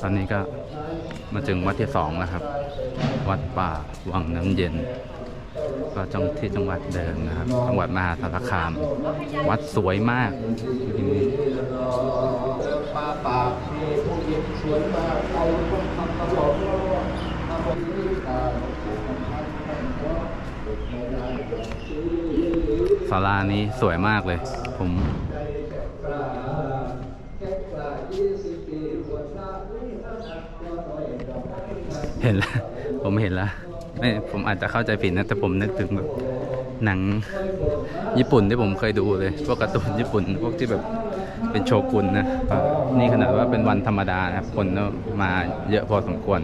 ตอนนี้ก็มาถึงวัดที่สองแล้วครับ วัดป่าวังน้ำเย็น ก็จังที่จังหวัดเดิมนะครับ จังหวัดมหาสารคาม วัดสวยมากที่นี่ปลาปากมีผู้หญิงสวยมากเอาคนทำตลอดทำคนนี้ตาผู้คนทำให้ก็ไม่ได้ซื้อศาลานี้สวยมากเลย ผม เห็นแล้วผมเห็นแล้วไม่ผมอาจจะเข้าใจผิดนะ แต่ผมนึกถึงแบบหนังญี่ปุ่นที่ผมเคยดูเลยพวกการ์ตูนญี่ปุ่น พวกที่แบบเป็นโชกุนนะนี่ขนาดว่าเป็นวันธรรมดานะครับคนก็มาเยอะพอสมควร